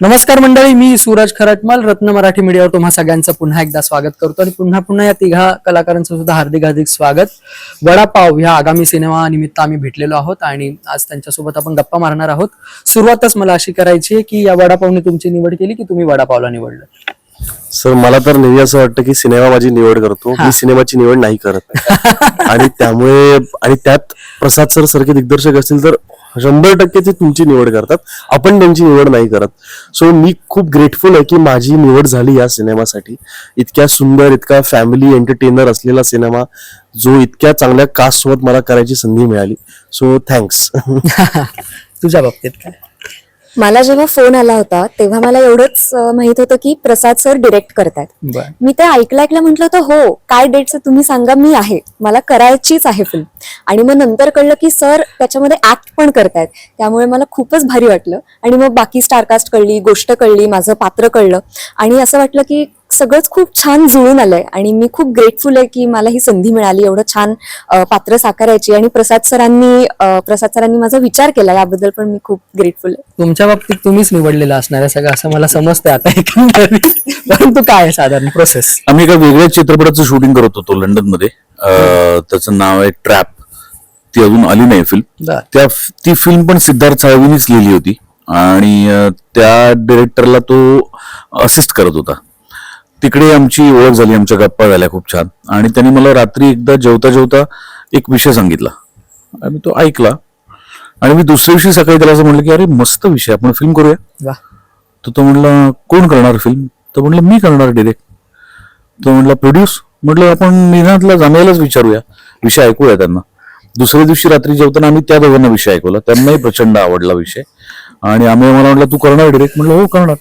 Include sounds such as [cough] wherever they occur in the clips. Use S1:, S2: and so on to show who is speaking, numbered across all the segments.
S1: नमस्कार मंडळी मी सूरज खरटमल रत्न मराठी मीडियावर तुम्हा सगळ्यांचं पुन्हा एकदा स्वागत करतो आणि पुन्हा पुन्हा या तिघा कलाकारांचं सुद्धा हार्दिक हार्दिक स्वागत. वडापाव ह्या आगामी सिनेमा निमित्त आम्ही भेटलेलो आहोत आणि आज त्यांच्यासोबत आपण गप्पा मारणार आहोत. सुरुवातच मला अशी करायची आहे की या वडापावने तुमची निवड केली की तुम्ही वडापावला निवडलं?
S2: सर मला तर नेहमी असं वाटतं की सिनेमा माझी निवड करतो. मी सिनेमाची निवड नाही करत. [laughs] आणि त्यामुळे आणि त्यात प्रसाद सर सारखे दिग्दर्शक असतील तर शंभर टक्के ते तुमची निवड करतात. आपण त्यांची निवड नाही करत. सो मी खूप ग्रेटफुल आहे की माझी निवड झाली या सिनेमासाठी. इतक्या सुंदर इतका फॅमिली एंटरटेनर असलेला सिनेमा जो इतक्या चांगल्या कास्ट सोबत मला करायची संधी मिळाली. सो थँक्स [laughs]
S1: तुझ्या बाबतीत काय?
S3: मला जेव्हा फोन आला होता तेव्हा मला एवढंच माहीत होतं की प्रसाद सर डिरेक्ट करतायत. मी ते ऐकलं ऐकलं म्हटलं होतं हो काय डेट्स तुम्ही सांगा मी आहे. मला करायचीच आहे फिल्म आणि मग नंतर कळलं की सर त्याच्यामध्ये ऍक्ट पण करतायत. त्यामुळे मला खूपच भारी वाटलं. आणि मग बाकी स्टारकास्ट कळली गोष्ट कळली माझं पात्र कळलं. आणि असं वाटलं की सगळंच खूप छान जुळून आलंय. आणि मी खूप ग्रेटफुल आहे की मला ही संधी मिळाली एवढं छान पात्र साकारायची आणि प्रसाद सरांनी प्रसाद सरांनी माझा विचार केला याबद्दल पण मी खूप ग्रेटफुल आहे.
S1: तुमच्या बाबतीत तुम्हीच निवडलेलं असणार आहे सगळं असं मला समजतंय आता एकंदरीत. परंतु काय आहे साधारण प्रोसेस
S4: आम्ही एका वेगळ्या चित्रपटाचं शूटिंग करत होतो लंडनमध्ये त्याचं नाव आहे ट्रॅप ती अजून आली नाही फिल्म त्या ती फिल्म पण सिद्धार्थ साळवीनीच लिहिली होती. आणि त्या डिरेक्टरला तो असिस्ट करत होता. तिकडे आमची ओळख झाली आमच्या गप्पा झाल्या खूप छान. आणि त्यांनी मला रात्री एकदा जेवता जेवता एक विषय सांगितला. आणि तो ऐकला. आणि मी दुसऱ्या दिवशी सकाळी त्याला असं म्हटलं की अरे मस्त विषय आपण फिल्म करूया. तर तो म्हणला कोण करणार फिल्म तर म्हणलं मी करणार डिरेक्ट तो म्हणला प्रोड्यूस म्हटलं आपण निनादला जमायलाच विचारूया. विषय ऐकूया त्यांना. दुसऱ्या दिवशी रात्री जेवताना आम्ही त्या दोघांना विषय ऐकवला. त्यांनाही प्रचंड आवडला विषय. आणि आम्ही मला म्हटलं तू करणार डिरेक्ट म्हटलं हो करणार.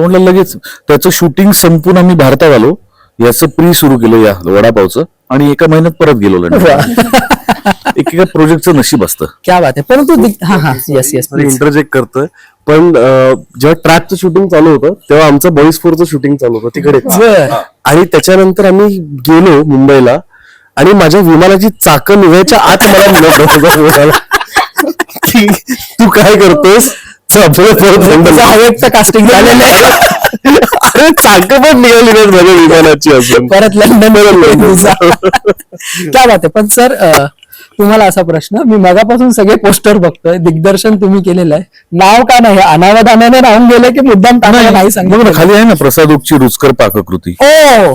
S4: तो म्हटलं लगेच. त्याचं शूटिंग संपून आम्ही भारतात आलो. याचं प्री सुरू केलं या वडापावचं. आणि एका महिन्यात परत गेलो लंडन. एकेका प्रोजेक्टचं नशीब असतं.
S1: क्या बात आहे. परंतु हा हा. येस येस
S2: इंटरजेक्ट करतोय. पण जेव्हा ट्रॅपचं शूटिंग चालू होतं तेव्हा आमचं बॉईज फोरचं शूटिंग चालू होतं तिकडे. आणि त्याच्यानंतर आम्ही गेलो मुंबईला. आणि माझ्या विमानाची चाकं निघायच्या आत मला [laughs] तू काय करतोस?
S1: कास्टिंग झालेलं आहे.
S2: अरे चाकं पण निघाली माझ्या विमानाची
S1: परत लंडन क्या बात पण सर तुम्हाला असा प्रश्न मी मगापासून सगळे पोस्टर बघतोय दिग्दर्शन तुम्ही केलेलं आहे. नाव का नाही? अनावधानाने राहून गेले की मुद्दाम टाकायला नाही? सांगितलं.
S4: खाली आहे ना प्रसाद ओकची रुचकर पाककृती.
S1: ओ!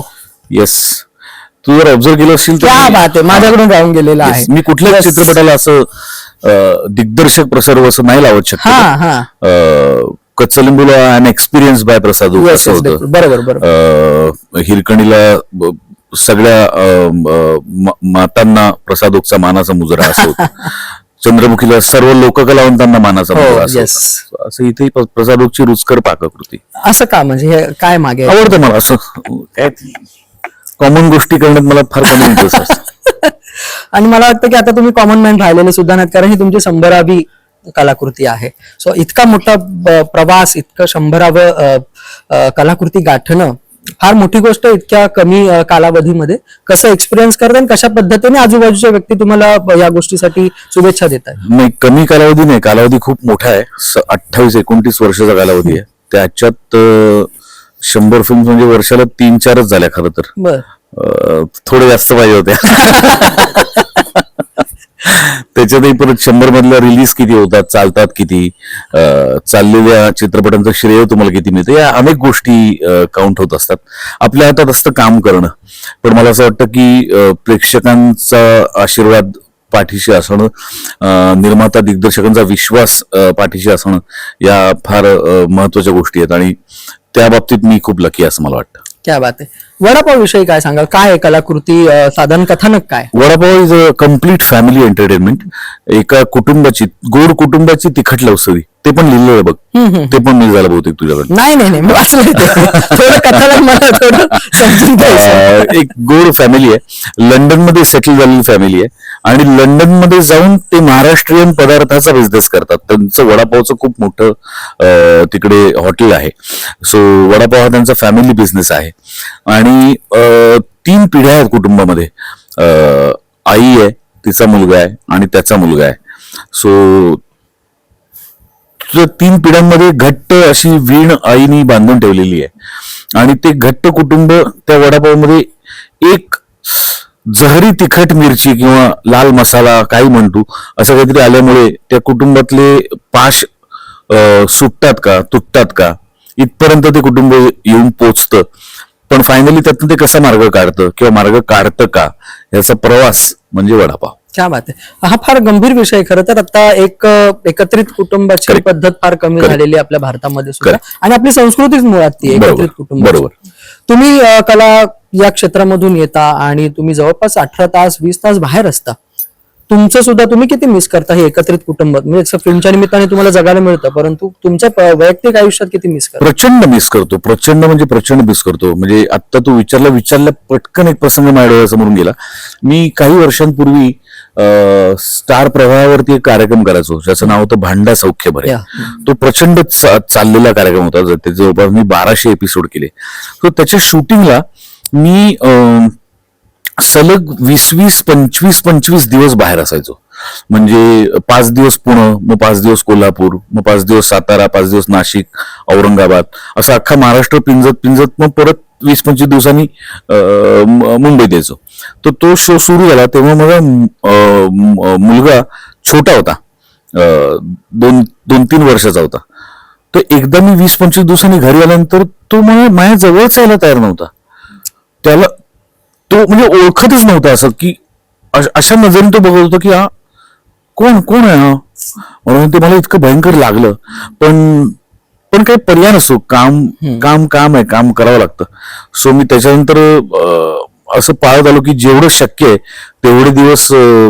S4: येस तू जर ऑब्झर्व केलं असशील तर
S1: बात आहे. माझ्याकडून राहून गेलेलं आहे.
S4: मी कुठल्याच. चित्रपटाला असं दिग्दर्शक प्रसाद असं नाही लावत शकतो.
S1: हा हा.
S4: कच्चलिंबूला अन एक्सपिरियन्स बाय प्रसाद असं होतं.
S1: बरोबर
S4: हिरकणीला सगळ्या मातांना प्रसाद ओकचा मानाचा मुजरा असं होतं. [laughs] चंद्रमुखीला सर्व लोककलावंतांना मानाचा
S1: हो,
S4: मुजरा असं इथे प्रसाद ओकची रुचकर पाककृती.
S1: असं का? म्हणजे हे काय मागे?
S4: आवडतं मला असं. काय कॉमन गोष्टी करण्यात मला फार कमी इंटरेस्ट असतो [laughs]
S1: आणि मला वाटतं की आता तुम्ही कॉमन मॅन राहिलेले सुद्धा नाहीत कारण ही तुमची शंभरावी कलाकृती आहे. सो इतका मोठा प्रवास इतकं शंभरावं कलाकृती गाठणं फार मोठी गोष्ट इतक्या कमी कालावधीमध्ये. कसं एक्सपिरियन्स करतात आणि कशा पद्धतीने आजूबाजूच्या व्यक्ती तुम्हाला या गोष्टीसाठी शुभेच्छा देत
S4: नाही कमी कालावधी नाही. कालावधी खूप मोठा आहे. अठ्ठावीस एकोणतीस वर्षाचा कालावधी आहे. त्याच्यात शंभर फिल्म म्हणजे वर्षाला तीन चारच झाल्या खरं तर. थोडे जास्त पाहिजे होत्या त्याच्यातही परत शंभर मधल्या रिलीज किती होतात चालतात किती? चाललेल्या चित्रपटांचं श्रेय तुम्हाला किती मिळतं? या अनेक गोष्टी काउंट होत असतात. आपल्या हातात असतं काम करणं. पण मला असं वाटतं की प्रेक्षकांचा आशीर्वाद पाठीशी असणं निर्माता दिग्दर्शकांचा विश्वास पाठीशी असणं या फार महत्त्वाच्या गोष्टी आहेत. आणि त्या बाबतीत मी खूप लकी असं मला वाटतं.
S1: क्या बात आहे वडापाव विषयी काय सांगाल? काय आहे कलाकृती अ, साधारण कथानक काय?
S4: Vadapav is a complete family entertainment एका कुटुंबाची गोड कुटुंबाची तिखट लवसरी. ते पण लिहिलेलं आहे बघ ते पण मी झालं बहुतेक तुझ्याकडे
S1: नाही नाही नाही. मी वाचलंय ते. थोडं कथानक मला थोडं [laughs] समजून द्यायचं
S4: एक गोड फॅमिली आहे. लंडनमध्ये सेटल झालेली फॅमिली आहे. आणि लंडनमध्ये जाऊन ते महाराष्ट्रीयन पदार्थाचा बिझनेस करतात. त्यांचं वडापावचं खूप मोठं तिकडे हॉटेल आहे. सो वडापाव हा त्यांचा फॅमिली बिझनेस आहे. आणि तीन पिढ्या आहेत कुटुंबामध्ये. आई आहे तिचा मुलगा आहे आणि त्याचा मुलगा आहे. सो तीन पिढ्यांमध्ये घट्ट अशी वीण आईनी बांधून ठेवलेली आहे. आणि ते घट्ट कुटुंब त्या वडापावमध्ये एक जहरी तिखट मिरची किंवा लाल मसाला काही म्हणतो असं काहीतरी आल्यामुळे त्या कुटुंबातले पाश सुटतात का तुटतात का इथपर्यंत ते कुटुंब येऊन पोचतं पण फायनली त्यातनं ते कसा मार्ग काढतं किंवा मार्ग काढतं का याचा प्रवास म्हणजे वडापाव
S1: क्या बात आहे हा फार गंभीर विषय. खरं तर आता एक एकत्रित कुटुंबाची. पद्धत फार कमी. झालेली आपल्या भारतामध्ये सुद्धा. आणि आपली संस्कृतीच मुळात ती. एकत्रित कुटुंब
S4: बरोबर.
S1: तुम्ही कला या क्षेत्रामधून येता आणि तुम्ही जवळपास अठरा तास वीस तास बाहेर असता. तुमचं सुद्धा तुम्ही किती मिस करता हे एकत्रित कुटुंब म्हणजे फिल्मच्या निमित्ताने तुम्हाला जगायला मिळतं परंतु तुमच्या वैयक्तिक आयुष्यात किती मिस करतो?
S4: प्रचंड मिस करतो. प्रचंड म्हणजे प्रचंड मिस करतो. म्हणजे आता तू विचारला विचारलं पटकन एक प्रसंग माझ्या डोळ्यासमोरून गेला. मी काही वर्षांपूर्वी स्टार प्रवाहावरती एक कार्यक्रम करायचो ज्याचं नाव होतं भांडा सौख्य
S1: या.
S4: तो प्रचंड चाललेला कार्यक्रम होता ज- ते जवळपास मी बाराशे एपिसोड केले. तो त्याच्या शूटिंगला मी सलग वीस वीस पंचवीस पंचवीस दिवस बाहेर असायचो. म्हणजे पाच दिवस पुणे मग पाच दिवस कोल्हापूर मग पाच दिवस सातारा पाच दिवस नाशिक औरंगाबाद असं अख्खा महाराष्ट्र पिंजत पिंजत मग परत वीस पंचवीस दिवसांनी मुंबईत यायचो. तर तो शो सुरू झाला तेव्हा माझा मुलगा छोटा होता. दोन दोन तीन वर्षाचा होता. तर एकदा मी वीस पंचवीस दिवसांनी घरी आल्यानंतर तो मला माझ्या जवळच यायला तयार नव्हता. त्याला तो म्हणजे ओळखतच नव्हता असं की अश- अशा नजरेने तो बघत होता की हा कोण कोण आहे हा? म्हणून ते मला इतकं भयंकर लागलं. पण पण काही पर्याय नसतो. काम काम काम आहे काम करावं लागतं. सो मी त्याच्यानंतर असं पाळत आलो की जेवढं शक्य आहे तेवढे दिवस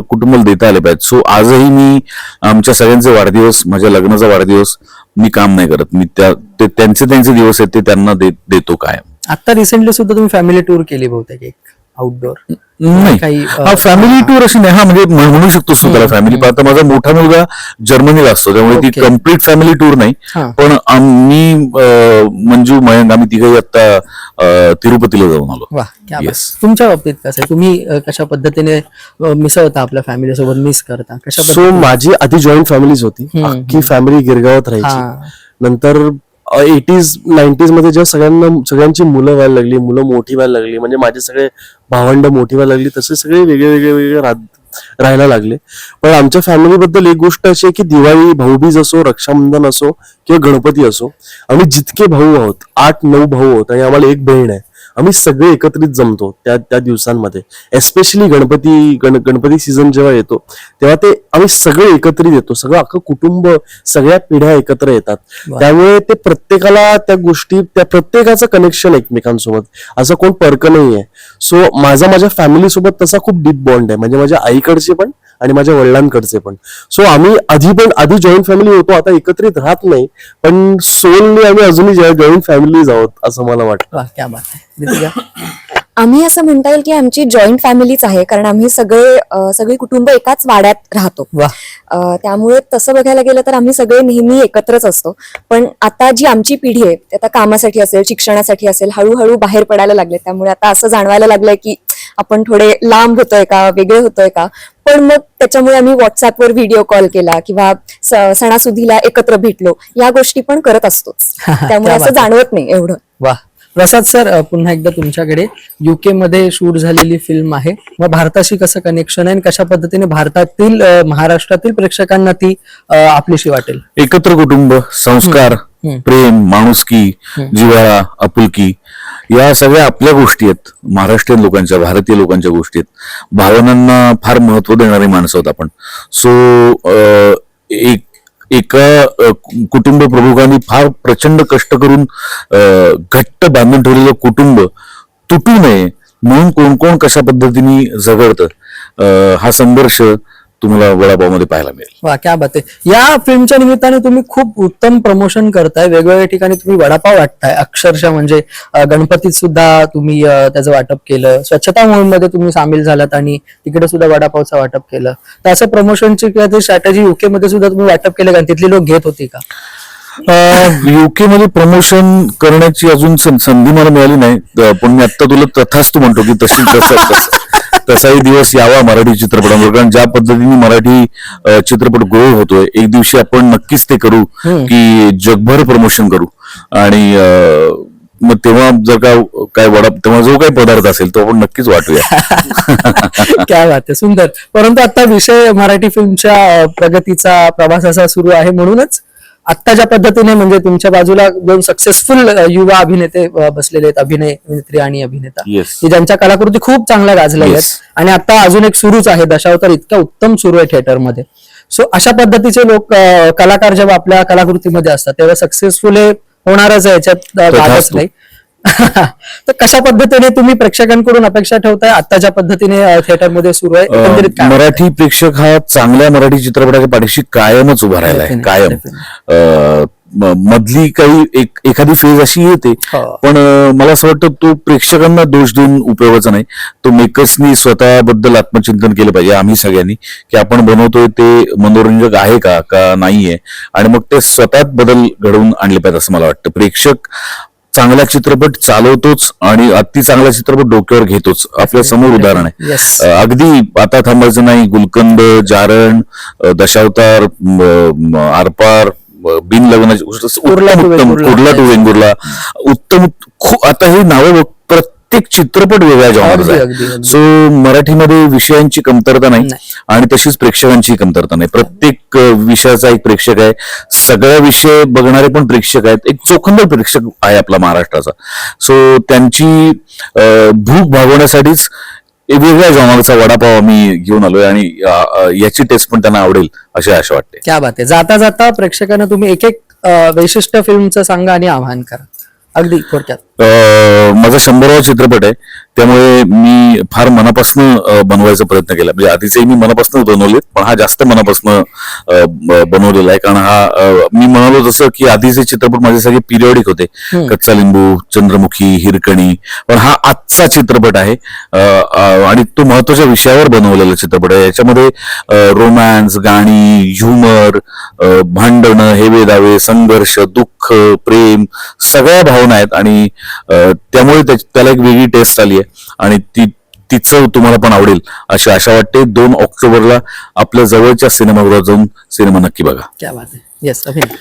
S4: कुटुंबाला देता आले पाहिजेत. सो आजही मी आमच्या सगळ्यांचे वाढदिवस माझ्या लग्नाचा वाढदिवस मी काम नाही करत. मी त्या ते त्यांचे त्यांचे दिवस आहेत ते त्यांना दे- देतो कायम.
S1: आता रिसेंटली सुद्धा तुम्ही फॅमिली टूर केली बहुतेक एक. आउटडोर
S4: नाही. हा फॅमिली टूर अशी नाही. हा म्हणजे म्हण- म्हणू शकतो तू त्याला. फॅमिली आता माझा मोठा मुलगा जर्मनीला असतो. त्यामुळे ती. कंप्लीट फॅमिली टूर नाही. पण आम्ही मंजू मयंक आम्ही तिघही आता तिरुपतीला जाऊन आलो.
S1: तुमच्या बाबतीत कसं आहे? तुम्ही कशा पद्धतीने मिसळता आपल्या फॅमिली सोबत? मिस करता? कशा
S2: सो
S1: पद्धतीने?
S2: माझी आधी जॉईंट फॅमिलीच होती. अख्खी फॅमिली गिरगावात
S1: हा.
S2: राहायची नंतर एटीज नाईन्टीजमध्ये जेव्हा सगळ्यांना सगळ्यांची मुलं व्हायला लागली मुलं मोठी व्हायला लागली म्हणजे माझे सगळे भावंड मोठी व्हायला लागली तसे सगळे वेगळे वेगळे वेगळे राहायला लागले. पण आमच्या फॅमिलीबद्दल एक गोष्ट अशी आहे की दिवाळी भाऊबीज असो रक्षाबंधन असो किंवा गणपती असो आम्ही जितके भाऊ आहोत आठ नऊ भाऊ आहोत आणि आम्हाला एक बहीण आहे. आम्ही सगळे एकत्रित जमतो त्या त्या दिवसांमध्ये. एस्पेशली गणपती गण गणपती सीझन जेव्हा येतो तेव्हा ते आम्ही सगळे एकत्रित येतो. सगळं अख्खं कुटुंब सगळ्या पिढ्या एकत्र येतात. त्यामुळे ते प्रत्येकाला त्या गोष्टी त्या प्रत्येकाचं कनेक्शन एकमेकांसोबत. असं कोण परक नाहीये. सो माझा माझ्या फॅमिली सोबत तसा खूप डीप बॉन्ड आहे. म्हणजे माझ्या आईकडचे पण आणि माझ्या वडिलांकडचे पण. सो आम्ही आधी पण आधी जॉईंट फॅमिली होतो आता एकत्रित राहत नाही पण सोलनी आम्ही अजूनही जॉईंट फॅमिलीज आहोत असं मला वाटतं?
S3: आम्ही असं म्हणता येईल की आमची जॉईंट फॅमिलीच आहे कारण आम्ही सगळे सगळी कुटुंब एकाच वाड्यात राहतो. त्यामुळे तसं बघायला गेलं तर आम्ही सगळे नेहमी एकत्रच असतो. पण आता जी आमची पिढी आहे ती आता कामासाठी असेल शिक्षणासाठी असेल हळूहळू बाहेर पडायला लागले. त्यामुळे आता असं जाणवायला लागलंय की आपण थोडे लांब होतोय का वेगळे होतोय का? पण मग त्याच्यामुळे आम्ही व्हॉट्सअपवर व्हिडिओ कॉल केला किंवा सणासुदीला एकत्र भेटलो. या गोष्टी पण करत असतोच. [laughs] त्यामुळे असं. जाणवत नाही एवढं.
S1: वा प्रसाद सर पुन्हा एकदा तुमच्याकडे युके मध्ये शूट झालेली फिल्म आहे. मग भारताशी कसं कनेक्शन आहे आणि कशा पद्धतीने भारतातील महाराष्ट्रातील प्रेक्षकांना ती आपलीशी वाटेल?
S4: एकत्र कुटुंब संस्कार. प्रेम माणुसकी जिव्हाळा आपुलकी या सगळ्या आपल्या गोष्टी आहेत. महाराष्ट्रीयन लोकांच्या भारतीय लोकांच्या गोष्टी आहेत. भावनांना फार महत्त्व देणारी माणसं आहोत आपण. सो एक एका कुटुंब प्रमुखांनी फार प्रचंड कष्ट करून घट्ट बांधून ठेवलेलं कुटुंब तुटू नये म्हणून कोण कोण कशा पद्धतीने झगडतं. हा संघर्ष तुम्हाला वडापावमध्ये पाहायला मिळेल.
S1: वा क्या बात आहे. या फिल्मच्या निमित्ताने तुम्ही खूप उत्तम प्रमोशन करताय. वेगवेगळ्या ठिकाणी तुम्ही वडापाव वाटताय. अक्षरशः म्हणजे गणपतीत सुद्धा तुम्ही त्याचं वाटप केलं. स्वच्छता मोहीममध्ये तुम्ही सामील झालात आणि तिकडे सुद्धा वडापावचं वाटप केलं. तर असं प्रमोशनची किंवा ते स्ट्रॅटेजी युके मध्ये सुद्धा तुम्ही वाटप केलं का? तिथले लोक घेत होते का?
S4: युके मध्ये प्रमोशन करण्याची अजून संधी मला मिळाली नाही. पण मी आता तुला तथाच म्हणतो की तशी तसं- तसं- तसाही दिवस यावा मराठी चित्रपटांवर कारण ज्या पद्धतीने मराठी चित्रपट ग्रो होतोय एक दिवशी आपण नक्कीच ते करू की जगभर प्रमोशन करू. आणि मग तेव्हा जर का काय वडा तेव्हा जो काही पदार्थ असेल तो आपण नक्कीच वाटूया. [laughs]
S1: काय बात आहे. सुंदर. परंतु आता विषय मराठी फिल्मच्या प्रगतीचा प्रवासाचा सुरू आहे म्हणूनच आता ज्या पद्धतीने म्हणजे तुमच्या बाजूला दोन सक्सेसफुल युवा अभिनेते बसलेले आहेत अभिनय अभिनेत्री आणि अभिनेता. की ज्यांच्या कलाकृती खूप चांगल्या गाजल्या आहेत. आणि आता अजून एक सुरूच आहे दशावतार इतका उत्तम सुरू आहे थिएटरमध्ये सो अशा पद्धतीचे लोक कलाकार जेव्हा आपल्या कलाकृतीमध्ये असतात तेव्हा सक्सेसफुल होणारच आहे याच्यात. नाही [laughs] तर कशा पद्धतीने तुम्ही प्रेक्षकांकडून अपेक्षा ठेवताय? आता ज्या पद्धतीने थिएटरमध्ये सुरू आहे
S4: अं,
S1: एकंदरीत काय?
S4: मराठी प्रेक्षक हा चांगल्या मराठी चित्रपटाच्या पाठीशी कायमच उभा राहिला आहे
S1: Definitely,
S4: कायम. अं, म- मधली काही एक एखादी फेज अशी येते
S1: हो.
S4: पण अं, मला असं वाटतं तो प्रेक्षकांना दोष देऊन उपयोगाचा नाही. तो मेकर्सनी स्वतःबद्दल आत्मचिंतन केलं पाहिजे आम्ही सगळ्यांनी की आपण बनवतोय ते मनोरंजक आहे का का नाहीये आणि मग ते स्वतःत बदल घडवून आणले पाहिजे असं मला वाटतं. प्रेक्षक चांगला चित्रपट चालवतोच आणि अति चांगला चित्रपट डोक्यावर घेतोच. आपल्यासमोर उदाहरण आहे. अगदी आता थांबायचं नाही. गुलकंद जारण दशावतार आरपार बिन लग्नाची उत्तम. कुर्ला टू वेंगुर्ला उत्तम आता हे नावं प्रत्येक चित्रपट वेगळ्या जॉनरचा आहे. सो मराठीमध्ये विषयांची कमतरता नाही. आणि तशीच प्रेक्षकांची कमतरता नाही. प्रत्येक विषयाचा एक प्रेक्षक आहे. सगळ्या विषय बघणारे पण प्रेक्षक आहेत. एक चोखंदळ प्रेक्षक आहे आपला महाराष्ट्राचा. सो त्यांची भूक भागवण्यासाठीच वेगळ्या जॉनरचा वडापाव आम्ही घेऊन आलोय आणि याची टेस्ट पण त्यांना आवडेल अशी आशा वाटते.
S1: क्या बात आहे. जाता जाता प्रेक्षकांना तुम्ही एक एक वैशिष्ट्य फिल्मचं सांगा आणि आवाहन करा. अगदी थोडक्यात.
S4: माझा शंभरावा चित्रपट आहे. त्यामुळे मी फार मनापासून बनवायचा प्रयत्न केला. म्हणजे आधीचे मी मनापासून बनवलेत पण हा जास्त मनापासून बनवलेला आहे. कारण हा मी म्हणालो जसं की आधीचे चित्रपट माझ्यासाठी पिरियडिक होते. कच्चा लिंबू चंद्रमुखी हिरकणी. पण हा आजचा चित्रपट आहे. आणि तो महत्त्वाच्या विषयावर बनवलेला चित्रपट आहे. याच्यामध्ये रोमॅन्स गाणी ह्युमर भांडणं हेवे दावे संघर्ष दुःख प्रेम सगळ्या भावना आहेत. आणि त्यामुळे त्या- त्याला एक वेगळी टेस्ट आली आहे. आणि ती तिचं तुम्हाला पण आवडेल अशी आशा वाटते. दोन ऑक्टोबरला आपल्या जवळच्या सिनेमागृहात जाऊन सिनेमा नक्की बघा.
S1: क्या बात आहे. येस अभिनय.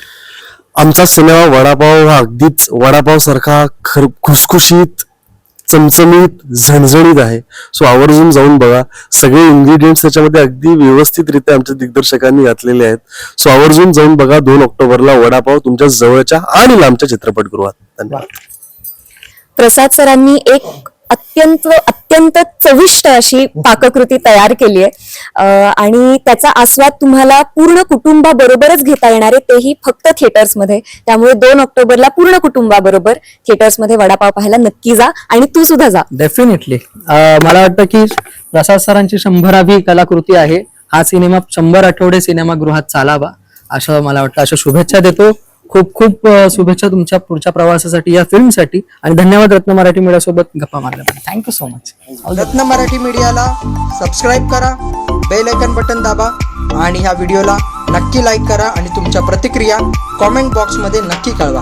S2: आमचा सिनेमा वडापाव हा अगदीच वडापाव सारखा खर खुसखुशीत चमचमीत झणझणीत आहे. सो आवर्जून जाऊन बघा. सगळे इन्ग्रेडियंट्स त्याच्यामध्ये अगदी व्यवस्थितरित्या आमच्या दिग्दर्शकांनी घातलेले आहेत. सो आवर्जून जाऊन बघा दोन ऑक्टोबरला वडापाव तुमच्या जवळच्या आणि लांबच्या चित्रपटगृहात. धन्यवाद.
S3: प्रसाद सरांनी एक अत्यंत अत्यंत चविष्ट अशी पाककृती तयार केली आहे. आणि त्याचा आस्वाद तुम्हाला पूर्ण कुटुंबाबरोबरच घेता येणार आहे. तेही फक्त थिएटर्समध्ये. त्यामुळे दोन ऑक्टोबरला पूर्ण कुटुंबाबरोबर थिएटर्समध्ये वडापाव पाहायला नक्की जा आणि तू सुद्धा जा.
S1: डेफिनेटली मला वाटतं की प्रसाद सरांची शंभरावी कलाकृती आहे. हा सिनेमा शंभर आठवडे सिनेमागृहात चालावा असं मला वाटतं. अशा शुभेच्छा देतो. खूप खूप शुभेच्छा तुमच्या पुढच्या प्रवासासाठी या फिल्मसाठी. आणि धन्यवाद रत्न मराठी मीडियासोबत गप्पा मारल्याबद्दल. थँक्यू सो मच
S5: रत्न मराठी मीडियाला सबस्क्राईब करा बेल आयकन बटन दाबा आणि ह्या व्हिडिओला नक्की लाईक करा आणि तुमच्या प्रतिक्रिया कॉमेंट बॉक्समध्ये नक्की कळवा.